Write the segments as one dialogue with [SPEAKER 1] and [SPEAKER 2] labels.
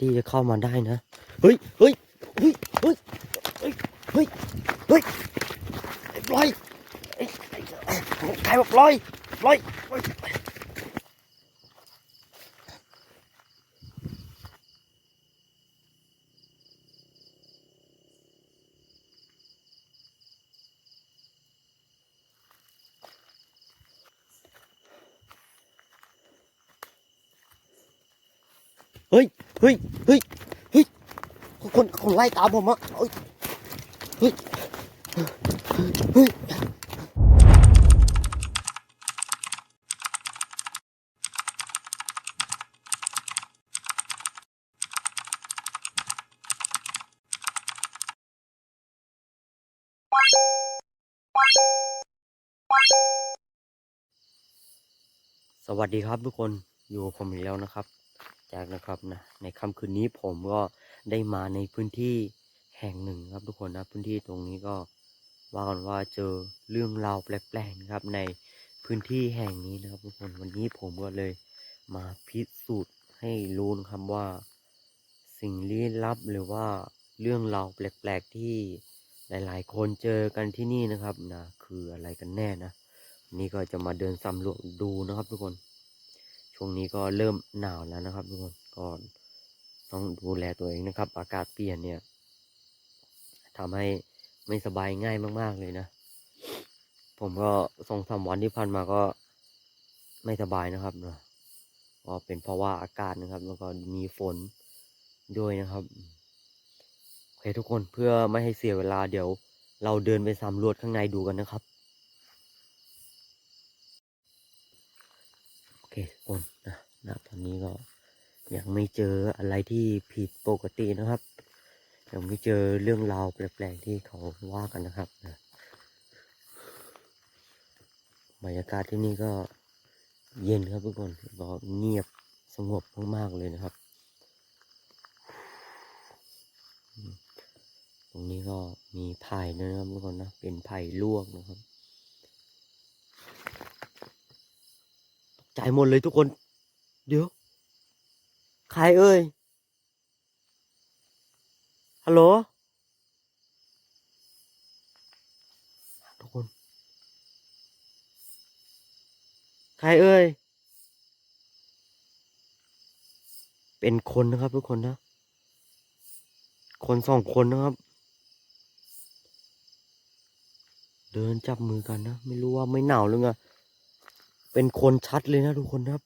[SPEAKER 1] ที่จะเข้ามาได้นะ เฮ้ยเฮ้ยเฮ้ยเฮ้ยเฮ้ยเฮ้ยเฮ้ยไอ้ปล่อยไอ้ไอ้ใครบอกลอยลอยล่อ เฮ้ย เฮ้ย เฮ้ย เฮ้ย คนคนไล่ตามผมอะเฮ้ย เฮ้ย เฮ้ยสวัสดีครับทุกคนอยู่กับผมอีกแล้วนะครับ แจ็คนะครับนะในค่ำคืนนี้ผมก็ได้มาในพื้นที่แห่งหนึ่งครับทุกคนนะพื้นที่ตรงนี้ก็ว่ากันว่าเจอเรื่องราวแปลกๆครับในพื้นที่แห่งนี้นะครับทุกคนวันนี้ผมก็เลยมาพิสูจน์ให้รู้นะครับว่า สิ่งลี้ลับหรือว่าเรื่องราวแปลกๆที่หลาย ๆ คนเจอกันที่นี่นะครับนะคืออะไรกันแน่นะนี่ก็จะมาเดินสำรวจดูนะครับทุกคน ช่วงนี้ก็เริ่มหนาวแล้วนะครับทุกคนก็ต้องดูแลตัวเองนะครับ อากาศเปลี่ยนเนี่ยทำให้ไม่สบายง่ายมาก ๆ เลยนะ ผมก็สองสามวันที่ผ่านมาก็ไม่สบายนะครับนะก็เป็นเพราะว่าอากาศนะครับ แล้วก็มีฝนด้วยนะครับโอเคทุกคนเพื่อไม่ให้เสียเวลาเดี๋ยว เราเดินไปสำรวจข้างในดูกันนะครับ โอ เคทุกคนนะณตอนนี้ก็ยังไม่เจออะไรที่ผิดปกตินะครับ ยังไม่เจอเรื่องราวแปลกๆที่เขาว่ากันนะครับนะบรรยากาศที่นี่ก็เย็นครับทุกคนก็เงียบสงบมากๆเลยนะครับ ตรงนี้ก็มีไผ่ด้วยนะครับทุกคนนะ เป็นไผ่ลวกนะครับ จ่าย หมดเลยทุกคน เดี๋ยว ใครเอ่ย ฮัลโหล ทุกคน ใครเอ่ย เป็นคนนะครับทุกคนนะ คนสองคนนะครับเดินจับมือกันนะ ไม่รู้ว่าไม่หนาวหรือไง เป็นคนชัดเลยนะทุกคนครับ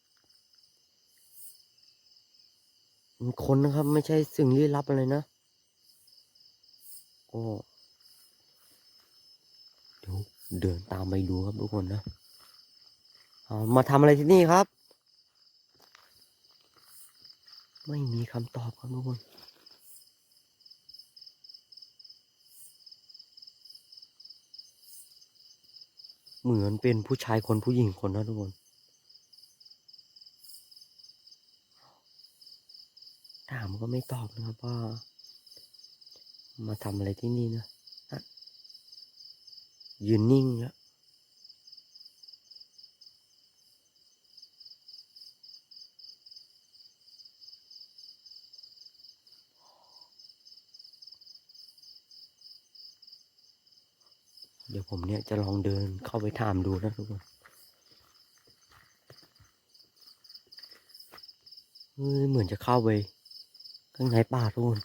[SPEAKER 1] เป็นคนนะครับ ไม่ใช่สิ่งลี้ลับอะไรนะก็เดี๋ยวเดินตามไปดูครับทุกคนนะเอามาทำอะไรที่นี่ครับ ไม่มีคำตอบครับทุกคน เหมือนเป็นผู้ชายคนผู้หญิงคนนะทุกคน ถามก็ไม่ตอบนะครับว่า มาทำอะไรที่นี่นะอะยืนนิ่งแล้วเดี๋ยว ผมเนี่ยจะลองเดินเข้าไปถามดูนะทุกคนเหมือนจะเข้าไปข้างในป่าทุกคน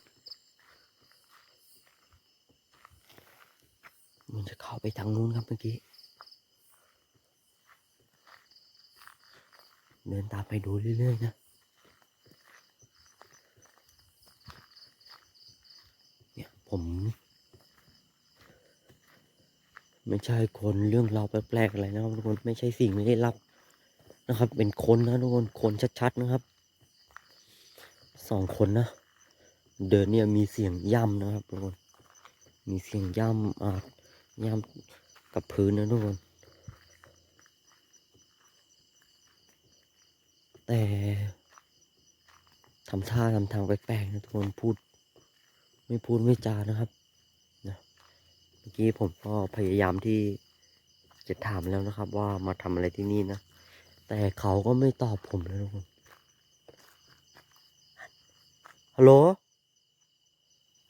[SPEAKER 1] เหมันจะเข้าไปทางนู้นครับเมื่อกี้ เดินตามไปดูเรื่อยๆนะ เนี่ยผม ไม่ใช่คนเรื่องราวแปลกๆอะไรนะครับทุกคนไม่ใช่สิ่งไม่ได้รับนะครับ เป็นคนนะทุกคนคนชัดๆนะครับสองคนนะเดินเนี่ยมีเสียงย่ำนะครับทุกคนมีเสียงย่ำอ่าย่ำกับพื้นนะทุกคน แต่ทำท่าทำทางแปลกๆนะทุกคนพูด ไม่พูดไม่จานะครับ เมื่อกี้ผมก็พยายามที่จะถามแล้วนะครับ ว่ามาทำอะไรที่นี่นะ แต่เขาก็ไม่ตอบผมเลยทุกคนฮัลโหล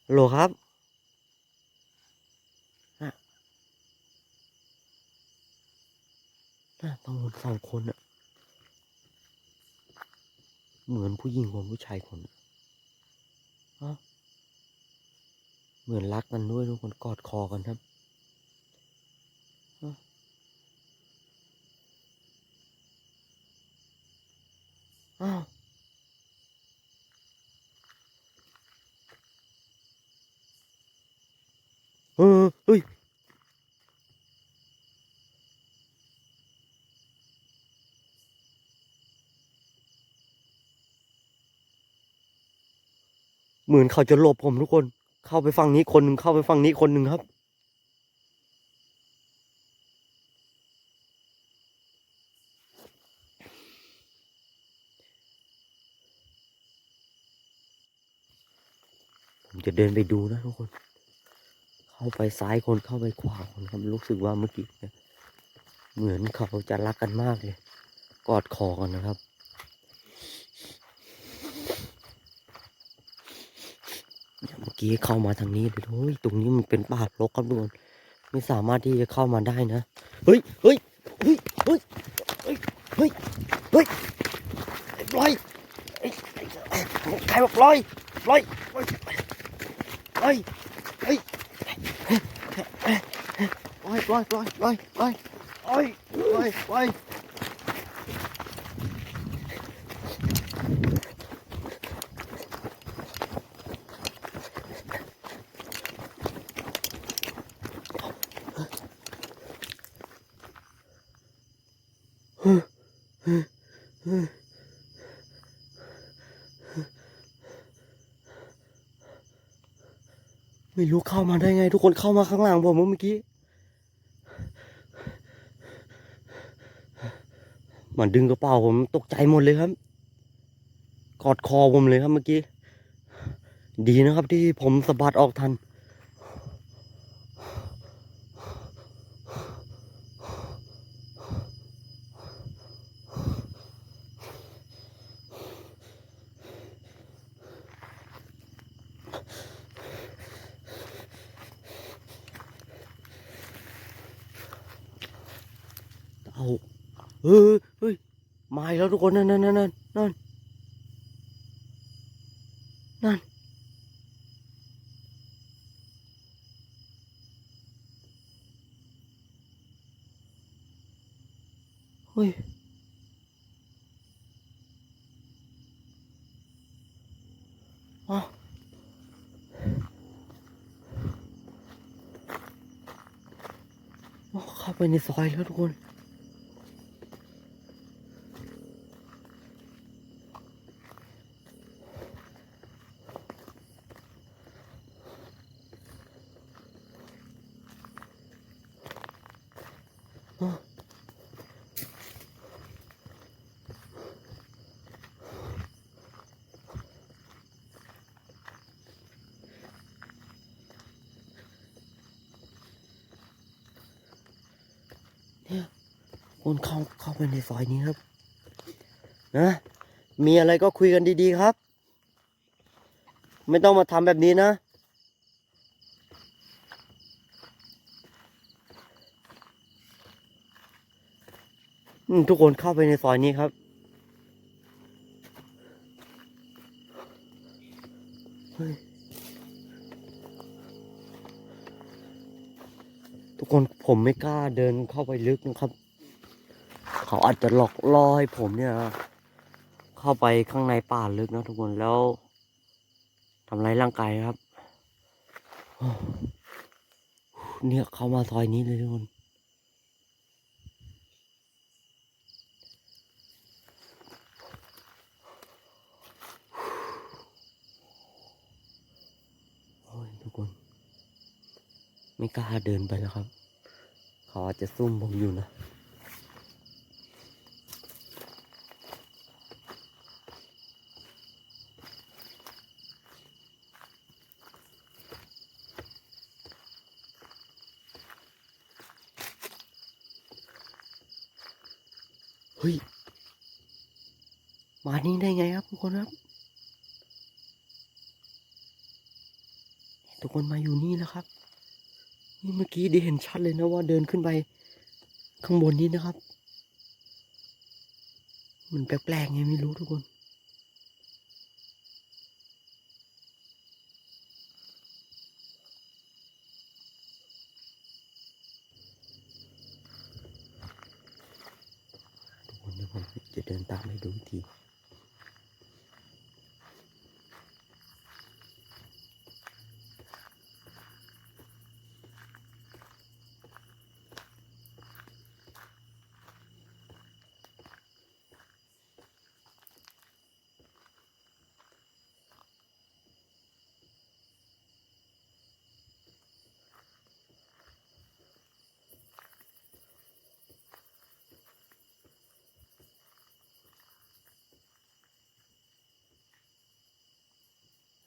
[SPEAKER 1] ฮัลโหลครับน่ะน่ะต้องสองคนอะเหมือนผู้หญิงคนผู้ชายคนอะฮะ เหมือนรักกันด้วยทุกคนกอดคอกันครับอ้าวเออเฮ้ยเหมือนเขาจะหลบผมทุกคน เข้าไปฝั่งนี้คนหนึ่งเข้าไปฝั่งนี้คนหนึ่งครับผมจะเดินไปดูนะทุกคน เข้าไปซ้ายคนเข้าไปขวาคนครับรู้สึกว่าเมื่อกี้เนี่ยเหมือนเขาจะรักกันมากเลย กอดคอกันนะครับ เมื่อ กี้เข้ามาทางนี้เลยโอ้ยตรงนี้มันเป็นป่ารกครับทุกคนไม่สามารถที่จะเข้ามาได้นะเฮ้ยเฮ้ยเฮ้ยเฮ้ยเฮ้ยเฮ้ยเฮ้ยปล่อยใครบอกปล่อยปล่อยปล่อยปล่อยเฮ้ยปล่อยปล่อยปล่อยปล่อยปล่อยปล่อยปล่อย ไม่รู้เข้ามาได้ไง ทุกคนเข้ามาข้างหลังผมเมื่อกี้ มันดึงกระเป๋าผมตกใจหมดเลยครับ กอดคอผมเลยครับเมื่อกี้ ดีนะครับที่ผมสะบัดออกทัน เอา เฮ้ยเฮ้ยมาแล้วทุกคนนั่นนั่นนั่นนั่นนั่นนั่นเฮ้ยอ้าวอ้าวเข้าไปในซอยแล้วทุกคน เนี่ย คนเข้าเข้าไปในซอยนี้ครับ นะ มีอะไรก็คุยกันดีๆครับ ไม่ต้องมาทำแบบนี้นะ ทุกคนเข้าไปในซอยนี้ครับทุกคนผมไม่กล้าเดินเข้าไปลึกนะครับ เขาอาจจะหลอกล่อให้ผมเนี่ยเข้าไปข้างในป่าลึกนะทุกคนแล้วทำร้ายร่างกายครับ เนี่ยเข้ามาซอยนี้เลยทุกคนโอ้ยทุกคน ไม่กล้าเดินไปแล้วครับ เขาอาจจะซุ่มผมอยู่นะ เฮ้ย มานี่ได้ไงครับทุกคนครับ ทุกคนมาอยู่นี่แล้วครับ นี่เมื่อกี้ได้เห็น ชัดเลยนะว่าเดินขึ้นไปข้างบนนี้นะครับ มันแปลกๆไงไม่รู้ทุกคน ทุกคนเดี๋ยวผมจะเดินตามให้ดูอีกที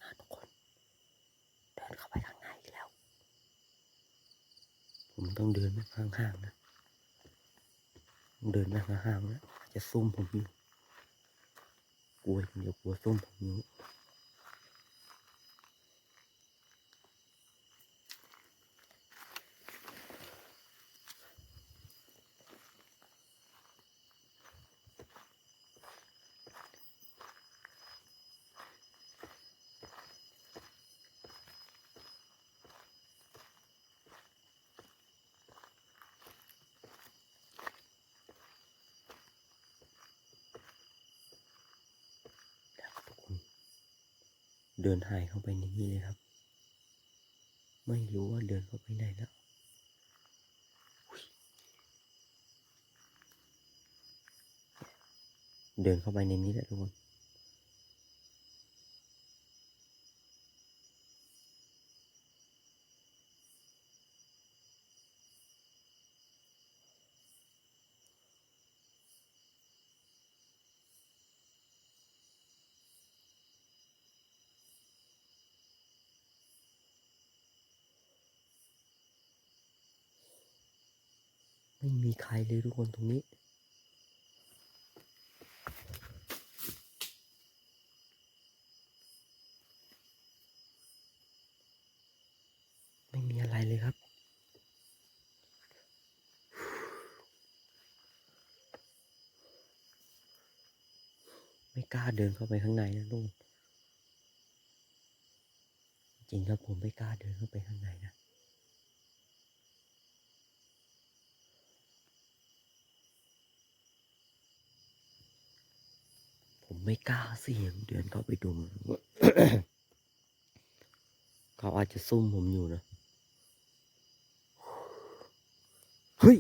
[SPEAKER 1] นะทุกคน เดินเข้าไปข้างในอีกแล้ว ผมต้องเดินไปห่างๆนะเดินไปห่างๆนะจะซุ่มผมอยู่กลัวเดี๋ยวกลัวซุ่มผมอยู่ เดินหายเข้าไปในนี้เลยครับ ไม่รู้ว่าเดินเข้าไปไหนแล้วเดินเข้าไปในนี้แหละทุกคน ไม่มีใครเลยทุกคนตรงนี้ ไม่มีอะไรเลยครับไม่กล้าเดินเข้าไปข้างในนะทุกจริงครับผมไม่กล้าเดินเข้าไปข้างในนะ ผม ไม่กล้าเสี่ยงเดินเข้าไปดู เขาอาจจะซุ่มผมอยู่นะ เฮ้ย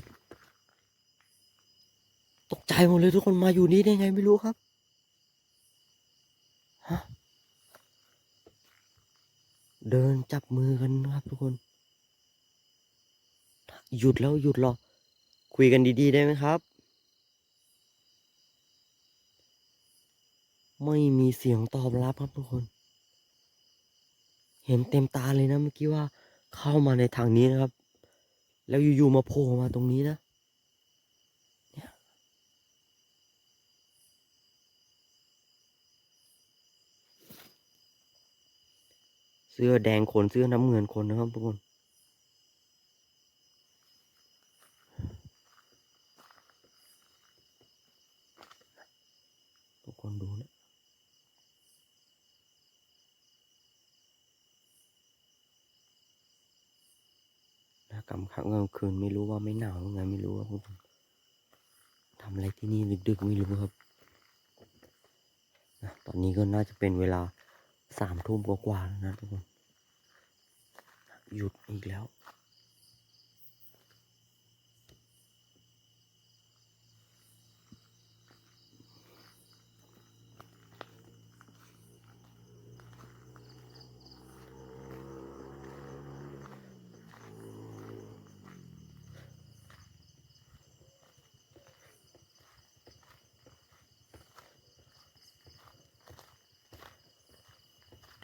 [SPEAKER 1] ตกใจหมดเลยทุกคนมาอยู่นี่ได้ไงไม่รู้ครับ ฮะ เดินจับมือกันครับทุกคน หยุดแล้วหยุดรอ คุยกันดี ๆ ได้ไหมครับ ไม่มีเสียงตอบรับครับทุกคน เห็นเต็มตาเลยนะเมื่อกี้ว่าเข้ามาในทางนี้นะครับ แล้วอยู่ๆมาโผล่มาตรงนี้นะเสื้อแดงคนเสื้อน้ำเงินคนนะครับทุกคน ทุกคนดูนะ นะกำขังกลางคืนไม่รู้ว่าไม่หนาวยังไงไม่รู้ว่าพวกผมทำอะไรที่นี่ดึกๆไม่รู้ครับนะตอนนี้ก็น่าจะเป็นเวลาสามทุ่มกว่าๆแล้วนะทุกคนหยุดอีกแล้ว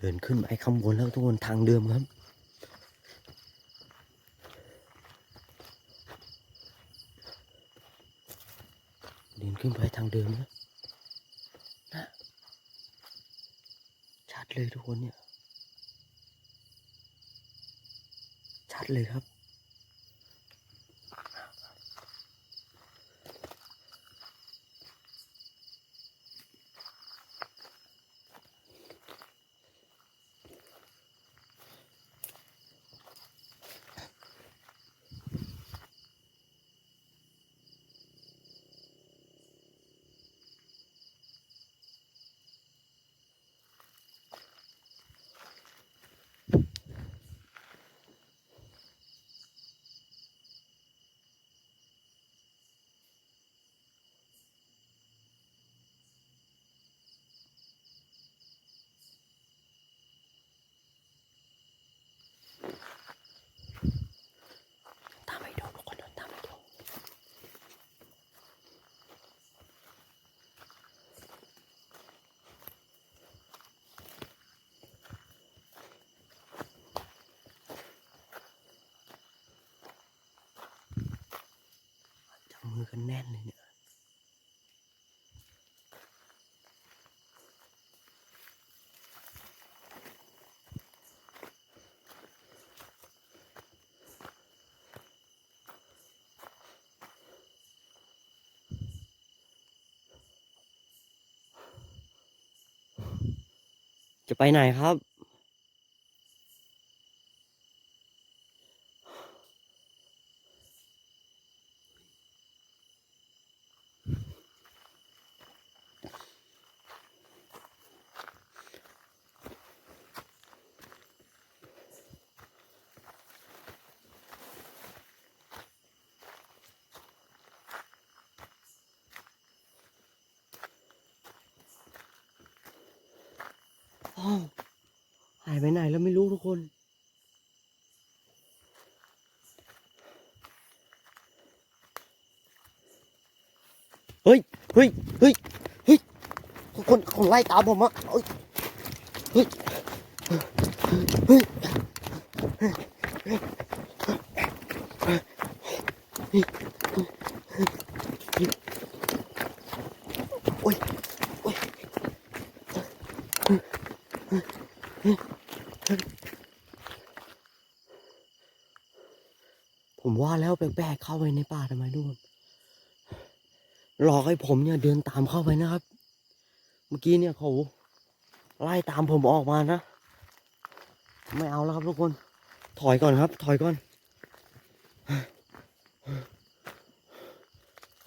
[SPEAKER 1] เดินขึ้นไปข้างบนแล้วทุกคนทางเดิมครับ เดินขึ้นไปทางเดิมนะนะชัดเลยทุกคนเนี่ย ชัดเลยครับ ตามไปดูทุกคนเดินตามไปดู จับ มันแน่นเลยเนี่ยจะไปไหนครับ อ้าวหายไปไหนแล้วไม่รู้ทุกคนเฮ้ยเฮ้ยเฮ้ยเฮ้ยคนคนไล่ตามผมอะเฮ้ยเฮ้ยเฮ้ย โอ้ย โอ้ย ผมว่าแล้วแปลกๆเข้าไปในป่าทำไมทุกคนหลอกให้ผมเนี่ยเดินตามเข้าไปนะครับ เมื่อกี้เนี่ยเขาไล่ตามผมออกมานะ ไม่เอาแล้วครับทุกคน ถอยก่อนครับ ถอยก่อน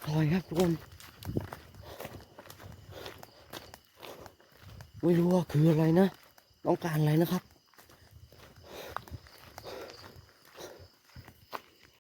[SPEAKER 1] ถอยครับทุกคน ไม่รู้ว่าคืออะไรนะ ต้องการอะไรนะครับ